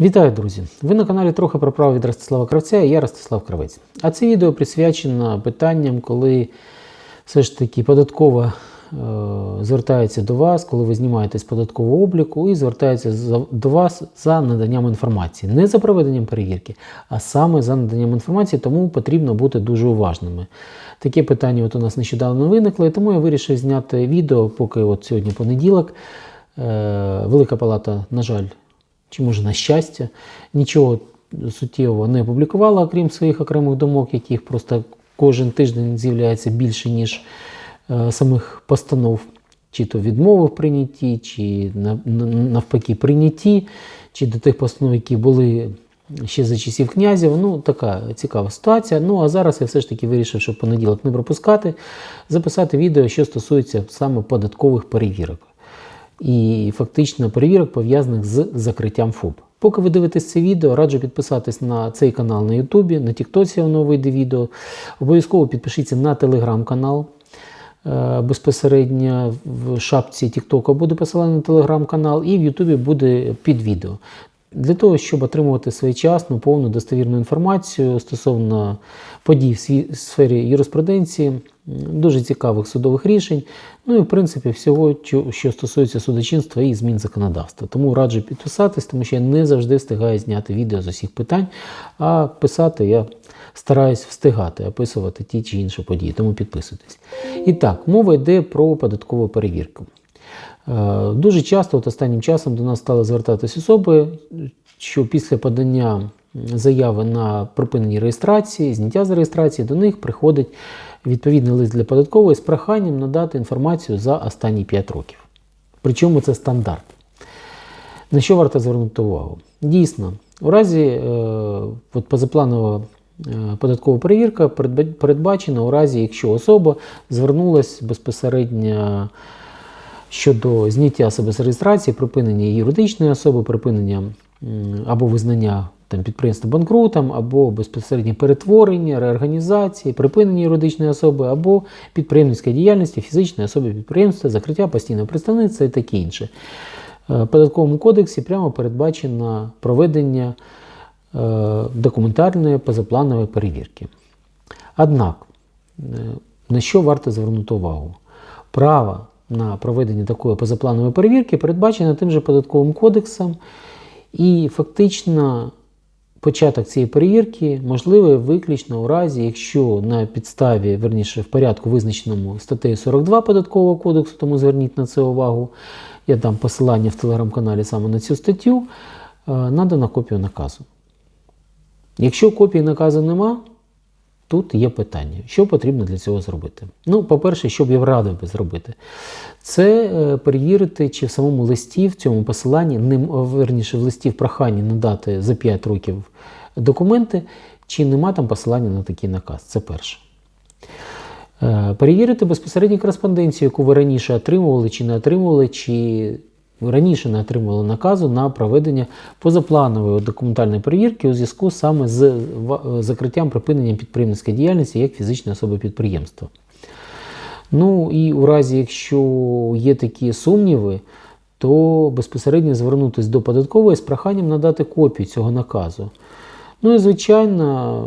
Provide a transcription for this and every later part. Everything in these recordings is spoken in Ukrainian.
Вітаю, друзі! Ви на каналі трохи про право від Ростислава Кравця і я Ростислав Кравець. А це відео присвячено питанням, коли все ж таки податкова е, звертається до вас, коли ви знімаєте з податкового обліку і звертається за- до вас за наданням інформації. Не за проведенням перевірки, а саме за наданням інформації, тому потрібно бути дуже уважними. Таке питання от у нас нещодавно виникло, і тому я вирішив зняти відео, поки от сьогодні понеділок. Е, Велика палата, на жаль, чи може на щастя, нічого суттєвого не опублікувала, окрім своїх окремих думок, яких просто кожен тиждень з'являється більше, ніж е, самих постанов, чи то відмови в прийнятті, чи на- на- навпаки прийнятті, чи до тих постанов, які були ще за часів князів. Ну, така цікава ситуація. Ну, а зараз я все ж таки вирішив, щоб понеділок не пропускати, записати відео, що стосується саме податкових перевірок і фактично перевірок пов'язаних з закриттям ФОП. Поки ви дивитесь це відео, раджу підписатись на цей канал на Ютубі, на Тіктоці воно вийде відео. Обов'язково підпишіться на телеграм-канал. Е, Безпосередньо в шапці Тіктока буде посилання на телеграм-канал, і в Ютубі буде під відео. Для того, щоб отримувати своєчасну, повну достовірну інформацію стосовно подій в сфері юриспруденції, дуже цікавих судових рішень, ну і в принципі всього, що стосується судочинства і змін законодавства. Тому раджу підписатись, тому що я не завжди встигаю зняти відео з усіх питань, а писати я стараюсь встигати описувати ті чи інші події, тому підписуйтесь. І так, мова йде про податкову перевірку. Е, Дуже часто от останнім часом до нас стали звертатись особи, що після подання заяви на припинення реєстрації, зняття з реєстрації, до них приходить відповідний лист для податкової з проханням надати інформацію за останні 5 років. Причому це стандарт. На що варто звернути увагу? Дійсно, у разі е, от позапланова е, податкова перевірка передбачена у разі, якщо особа звернулася безпосередньо щодо зняття себе з реєстрації, припинення юридичної особи, припинення або визнання там, підприємства банкрутом, або безпосередньо перетворення, реорганізації, припинення юридичної особи, або підприємницької діяльності фізичної особи підприємства, закриття постійного представництва і таке інше. Е, В податковому кодексі прямо передбачено проведення е, документальної позапланової перевірки. Однак, е, на що варто звернути увагу? Право на проведення такої позапланової перевірки передбачено тим же податковим кодексом, і фактично початок цієї перевірки можливий виключно у разі, якщо на підставі, верніше, в порядку, визначеному статтею 42 податкового кодексу, тому зверніть на це увагу. Я дам посилання в телеграм-каналі саме на цю статтю, е, надана копію наказу. Якщо копії наказу нема, тут є питання, що потрібно для цього зробити. Ну, по-перше, що б я радив би зробити, це е, перевірити, чи в самому листі, в цьому посиланні, нем- верніше в листі в проханні надати за 5 років документи, чи нема там посилання на такий наказ. Це перше. Е, Перевірити безпосередню кореспонденцію, яку ви раніше отримували чи не отримували, чи раніше не отримували наказу на проведення позапланової документальної перевірки у зв'язку саме з закриттям припиненням підприємницької діяльності як фізичної особи підприємства. Ну і у разі, якщо є такі сумніви, то безпосередньо звернутися до податкової з проханням надати копію цього наказу. Ну і звичайно,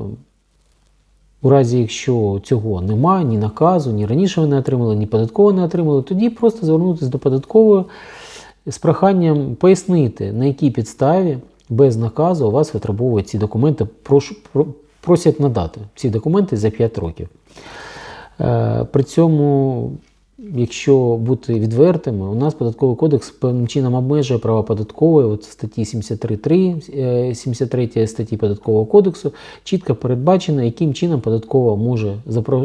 у разі, якщо цього немає, ні наказу, ні раніше ви не отримали, ні податково не отримали, тоді просто звернутися до податкової з проханням пояснити, на якій підставі без наказу у вас витребовують ці документи, просять надати ці документи за 5 років. Е, При цьому, якщо бути відвертими, у нас податковий кодекс певним чином обмежує права податкової, от в статті 73.3, е, 73 статті податкового кодексу, чітко передбачено, яким чином податкова може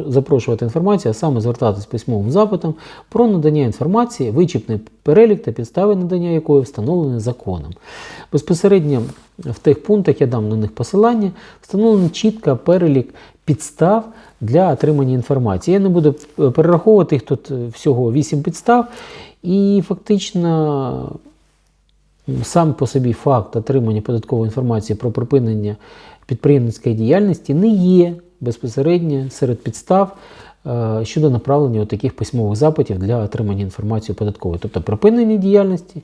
запрошувати інформацію, а саме звертатись письмовим запитом про надання інформації, вичіпний перелік та підстави надання якої встановлені законом. Безпосередньо в тих пунктах я дам на них посилання, встановлений чітко перелік підстав для отримання інформації. Я не буду е, перераховувати їх тут е, всього 8 підстав, і фактично сам по собі факт отримання податкової інформації про припинення підприємницької діяльності не є безпосередньо серед підстав щодо направлення таких письмових запитів для отримання інформації податкової, тобто припинення діяльності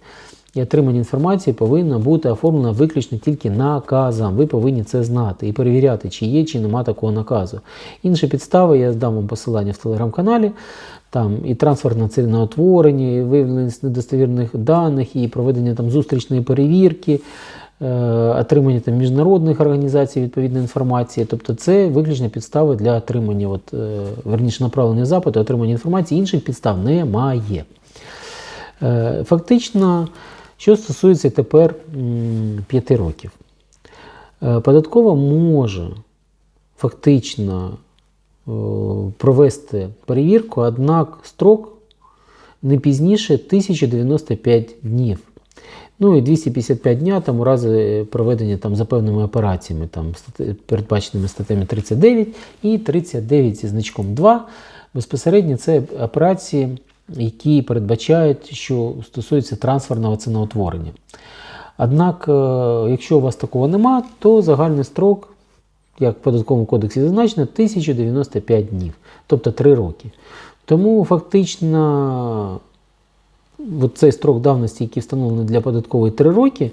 і отримання інформації повинна бути оформлена виключно тільки наказом. Ви повинні це знати і перевіряти, чи є, чи нема такого наказу. Інші підстави я дам вам посилання в телеграм-каналі. Там і трансферне ціноутворення, і виявлення недостовірних даних, і проведення там зустрічної перевірки, е, отримання там міжнародних організацій відповідної інформації. Тобто це виключно підстави для отримання, от, е, верніше направлення запиту, отримання інформації. Інших підстав немає. Е, Фактично, що стосується тепер м, п'яти років, Е, податкова може фактично е, провести перевірку, однак строк не пізніше 1095 днів. Ну і 255 дня там у разі проведення там за певними операціями, там передбаченими статтями 39 і 39 зі значком 2. Безпосередньо це операції, які передбачають, що стосуються трансферного ціноутворення. Однак, е, якщо у вас такого нема, то загальний строк, як в податковому кодексі зазначено, 1095 днів, тобто 3 роки. Тому фактично от цей строк давності, який встановлений для податкової 3 роки,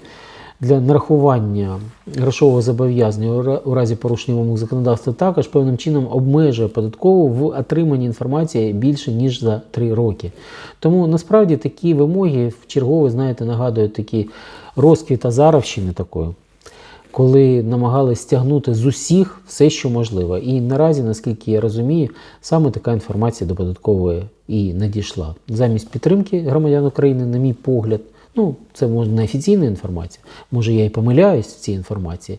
для нарахування грошового зобов'язання у разі порушення вимог законодавства також певним чином обмежує податкову в отриманні інформації більше ніж за 3 роки. Тому насправді такі вимоги в чергове, знаєте, нагадують такі розквіт Азаровщини такої, коли намагались стягнути з усіх все, що можливо. І наразі, наскільки я розумію, саме така інформація до податкової і не дійшла. Замість підтримки громадян України, на мій погляд, ну це може не офіційна інформація, може я і помиляюсь в цій інформації.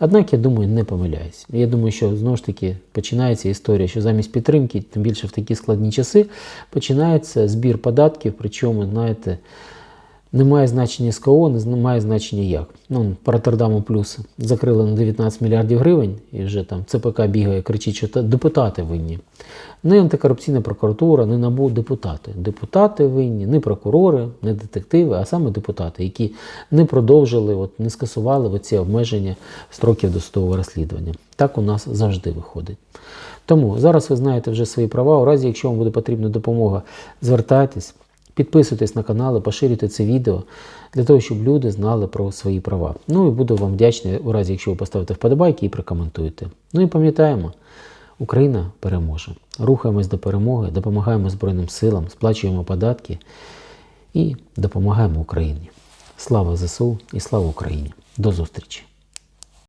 Однак я думаю, не помиляюсь. Я думаю, що знову ж таки починається історія, що замість підтримки, тим більше в такі складні часи, починається збір податків, причому, знаєте, немає значення СКО, не має значення як. Ну, по Роттердаму плюс закрили на 19 мільярдів гривень, і вже там ЦПК бігає, кричить, що депутати винні. Не антикорупційна прокуратура, не НАБУ, депутати. Депутати винні, не прокурори, не детективи, а саме депутати, які не продовжили, от, не скасували оці обмеження строків досудового розслідування. Так у нас завжди виходить. Тому зараз ви знаєте вже свої права. У разі, якщо вам буде потрібна допомога, звертайтесь. Підписуйтесь на канал, і поширюйте це відео для того, щоб люди знали про свої права. Ну і буду вам вдячний у разі, якщо ви поставите вподобайки і прокоментуєте. Ну і пам'ятаємо, Україна переможе. Рухаємось до перемоги, допомагаємо Збройним силам, сплачуємо податки і допомагаємо Україні. Слава ЗСУ і слава Україні! До зустрічі!